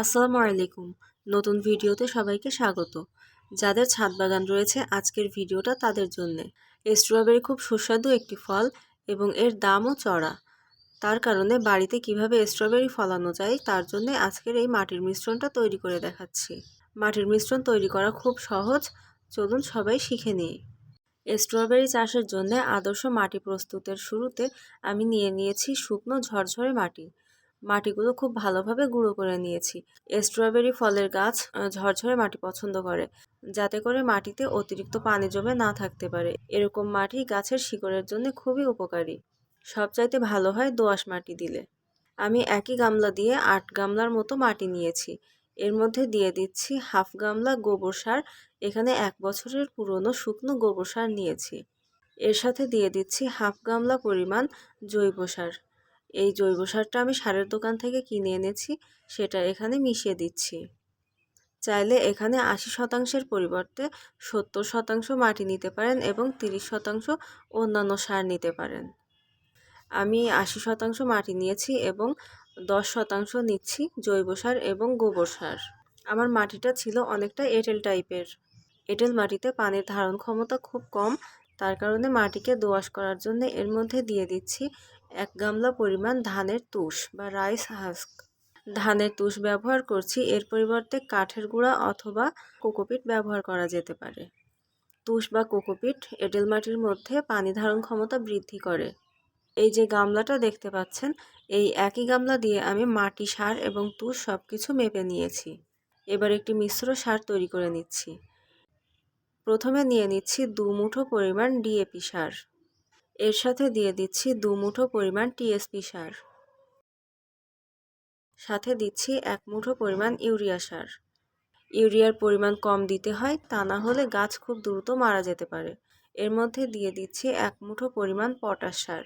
আসসালামু আলাইকুম। নতুন ভিডিওতে সবাইকে স্বাগত। যাদের ছাদ বাগান রয়েছে আজকের ভিডিওটা তাদের জন্যে। স্ট্রবেরি খুব সুস্বাদু একটি ফল এবং এর দামও চড়া। তার কারণে বাড়িতে কীভাবে স্ট্রবেরি ফলানো যায় তার জন্য আজকের এই মাটির মিশ্রণটা তৈরি করে দেখাচ্ছি। মাটির মিশ্রণ তৈরি করা খুব সহজ। চলুন সবাই শিখে নিই। স্ট্রবেরি চাষের জন্য আদর্শ মাটি প্রস্তুতের শুরুতে আমি নিয়ে নিয়েছি শুকনো ঝরঝরে মাটি। মাটিগুলো খুব ভালোভাবে গুঁড়ো করে নিয়েছি। স্ট্রবেরি ফলের গাছ ঝরঝরে মাটি পছন্দ করে, যাতে করে মাটিতে অতিরিক্ত পানি জমে না থাকতে পারে। এরকম মাটি গাছের শিকড়ের জন্য খুবই উপকারী। সবচাইতে ভালো হয় দোআঁশ মাটি দিলে। আমি একই গামলা দিয়ে আট গামলার মতো মাটি নিয়েছি। এর মধ্যে দিয়ে দিচ্ছি হাফ গামলা গোবর সার। এখানে এক বছরের পুরনো শুকনো গোবর সার নিয়েছি। এর সাথে দিয়ে দিচ্ছি হাফ গামলা পরিমাণ জৈব সার। এই জৈব সারটা আমি সারের দোকান থেকে কিনে এনেছি, সেটা এখানে মিশিয়ে দিচ্ছি। চাইলে এখানে আশি শতাংশের পরিবর্তে সত্তর শতাংশ মাটি নিতে পারেন এবং তিরিশ শতাংশ অন্যান্য সার নিতে পারেন। আমি আশি শতাংশ মাটি নিয়েছি এবং দশ শতাংশ নিচ্ছি জৈব সার এবং গোবর সার। আমার মাটিটা ছিল অনেকটা এঁটেল টাইপের। এঁটেল মাটিতে পানির ধারণ ক্ষমতা খুব কম, তার কারণে মাটিকে দোয়াশ করার জন্য এর মধ্যে দিয়ে দিচ্ছি এক গামলা পরিমাণ ধানের তুষ বা রাইস হাস্ক। ধানের তুষ ব্যবহার করছি, এর পরিবর্তে কাঠের গুঁড়া অথবা কোকোপিট ব্যবহার করা যেতে পারে। তুষ বা কোকোপিট এঁটেল মাটির মধ্যে পানি ধারণ ক্ষমতা বৃদ্ধি করে। এই যে গামলাটা দেখতে পাচ্ছেন, এই একই গামলা দিয়ে আমি মাটি, সার এবং তুষ সব কিছু মেপে নিয়েছি। এবার একটি মিশ্র সার তৈরি করে নিচ্ছি। প্রথমে নিয়ে নিচ্ছি দু মুঠো পরিমাণ ডিএপি সার। এর সাথে দিয়ে দিচ্ছি দু মুঠো পরিমাণ টিএসপি সার। সাথে দিচ্ছি এক মুঠো পরিমাণ ইউরিয়া সার। ইউরিয়ার পরিমাণ কম দিতে হয়, তা না হলে গাছ খুব দ্রুত মারা যেতে পারে। এর মধ্যে দিয়ে দিচ্ছি এক মুঠো পরিমাণ পটাশ সার।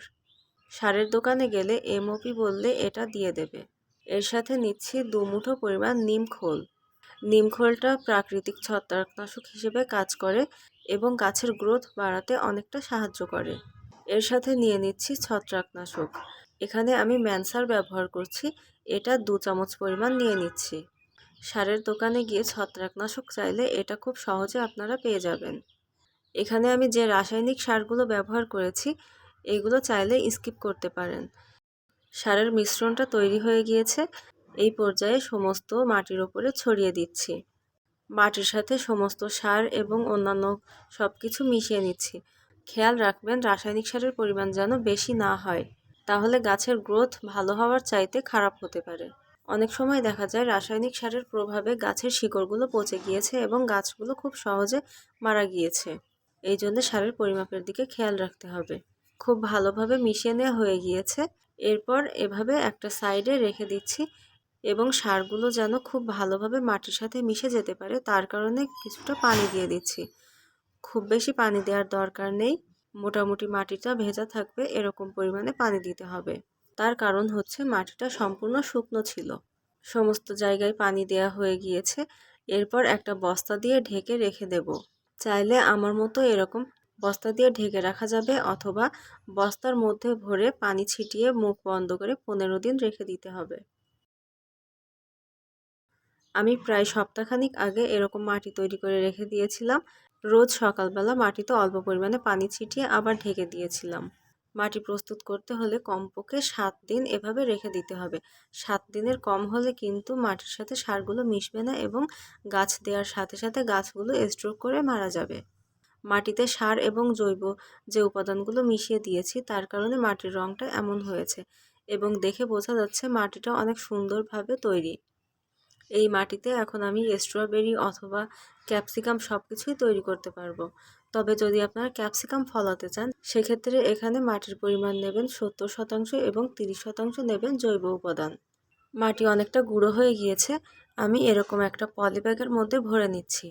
সারের দোকানে গেলে এমওপি বললে এটা দিয়ে দেবে। এর সাথে নিচ্ছি দু মুঠো পরিমাণ নিম খোল। নিম খোলটা প্রাকৃতিক ছত্রাকনাশক হিসেবে কাজ করে এবং গাছের গ্রোথ বাড়াতে অনেকটা সাহায্য করে। এর সাথে নিয়ে নিচ্ছি ছত্রাকনাশক। এখানে আমি ম্যানসার ব্যবহার করছি, এটা দু চামচ পরিমাণ নিয়ে নিচ্ছি। সারের দোকানে গিয়ে ছত্রাকনাশক চাইলে এটা খুব সহজে আপনারা পেয়ে যাবেন। এখানে আমি যে রাসায়নিক সারগুলো ব্যবহার করেছি এইগুলো চাইলে স্কিপ করতে পারেন। সারের মিশ্রণটা তৈরি হয়ে গিয়েছে, এই পর্যায়ে সমস্ত মাটির ওপরে ছড়িয়ে দিচ্ছি। মাটির সাথে সমস্ত সার এবং অন্যান্য সব কিছু মিশিয়ে নিচ্ছি। খেয়াল রাখবেন রাসায়নিক সারের পরিমাণ যেন বেশি না হয়, তাহলে গাছের গ্রোথ ভালো হওয়ার চাইতে খারাপ হতে পারে। অনেক সময় দেখা যায় রাসায়নিক সারের প্রভাবে গাছের শিকড়গুলো পচে গিয়েছে এবং গাছগুলো খুব সহজে মারা গিয়েছে। এই জন্য সারের পরিমাপের দিকে খেয়াল রাখতে হবে। খুব ভালোভাবে মিশিয়ে নেওয়া হয়ে গিয়েছে। এরপর এভাবে একটা সাইডে রেখে দিচ্ছি এবং সারগুলো যেন খুব ভালোভাবে মাটির সাথে মিশে যেতে পারে, তার কারণে কিছুটা পানি দিয়ে দিচ্ছি। খুব বেশি পানি দেওয়ার দরকার নেই। মোটামুটি মাটিটা ভেজা থাকবে, এরকম পরিমাণে পানি দিতে হবে। তার কারণ হচ্ছে মাটিটা সম্পূর্ণ শুকনো ছিল। সমস্ত জায়গায় পানি দেয়া হয়ে গিয়েছে। এরপর একটা বস্তা দিয়ে ঢেকে রেখে দেব। চাইলে আমার মতো এরকম বস্তা দিয়ে ঢেকে রাখা যাবে অথবা বস্তার মধ্যে ভরে পানি ছিটিয়ে মুখ বন্ধ করে পনেরো দিন রেখে দিতে হবে। আমি প্রায় সপ্তাহখানিক আগে এরকম মাটি তৈরি করে রেখে দিয়েছিলাম। রোজ সকালবেলা মাটিতে অল্প পরিমাণে পানি ছিটিয়ে আবার ঢেকে দিয়েছিলাম। মাটি প্রস্তুত করতে হলে কমপক্ষে সাত দিন এভাবে রেখে দিতে হবে। সাত দিনের কম হলে কিন্তু মাটির সাথে সারগুলো মিশবে না এবং গাছ দেওয়ার সাথে সাথে গাছগুলো স্ট্রোক করে মারা যাবে। মাটিতে সার এবং জৈব যে উপাদানগুলো মিশিয়ে দিয়েছি, তার কারণে মাটির রঙটা এমন হয়েছে এবং দেখে বোঝা যাচ্ছে মাটিটা অনেক সুন্দরভাবে তৈরি। এই মাটিতে এখন আমি স্ট্রবেরি অথবা ক্যাপসিকাম সব কিছুই তৈরি করতে পারব। তবে যদি আপনারা ক্যাপসিকাম ফলাতে চান, সেক্ষেত্রে এখানে মাটির পরিমাণ নেবেন সত্তর শতাংশ এবং তিরিশ শতাংশ নেবেন জৈব উপাদান। মাটি অনেকটা গুঁড়ো হয়ে গিয়েছে, আমি এরকম একটা পলিব্যাগের মধ্যে ভরে নিচ্ছি।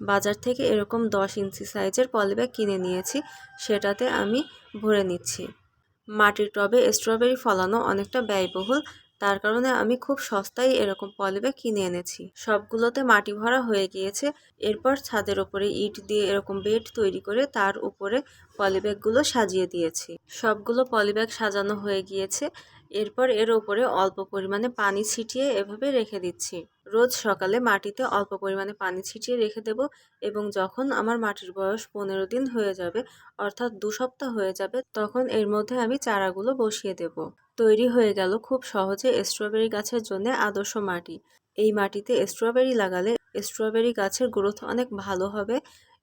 বাজার থেকে এরকম দশ ইঞ্চি সাইজের পলিব্যাগ কিনে নিয়েছি, সেটাতে আমি ভরে নিচ্ছি। মাটির টবে স্ট্রবেরি ফলানো অনেকটা ব্যয়বহুল তার কারণে আমি খুব সস্তায় এরকম পলিব্যাগ কিনে এনেছি। সবগুলোতে মাটি ভরা হয়ে গিয়েছে। এরপর ছাদের ওপরে ইট দিয়ে এরকম বেড তৈরি করে তার উপরে পলিব্যাগগুলো সাজিয়ে দিয়েছি। সবগুলো পলিব্যাগ সাজানো হয়ে গিয়েছে। এরপর এর ওপরে অল্প পরিমাণে পানি ছিটিয়ে এভাবে রেখে দিচ্ছি। রোজ সকালে মাটিতে অল্প পরিমাণে পানি ছিটিয়ে রেখে দেব এবং যখন আমার মাটির বয়স পনেরো দিন হয়ে যাবে, অর্থাৎ দু সপ্তাহ হয়ে যাবে, তখন এর মধ্যে আমি চারাগুলো বসিয়ে দেব। তৈরি হয়ে গেল খুব সহজে স্ট্রবেরি গাছের জন্য আদর্শ মাটি। এই মাটিতে স্ট্রবেরি লাগালে স্ট্রবেরি গাছের গ্রোথ অনেক ভালো হবে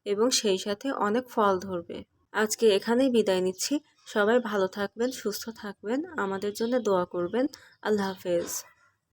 এবং সেই সাথে অনেক ফল ধরবে। আজকে এখানেই বিদায় নিচ্ছি। সবাই ভালো থাকবেন, সুস্থ থাকবেন। আমাদের জন্য দোয়া করবেন। আল্লাহ হাফেজ।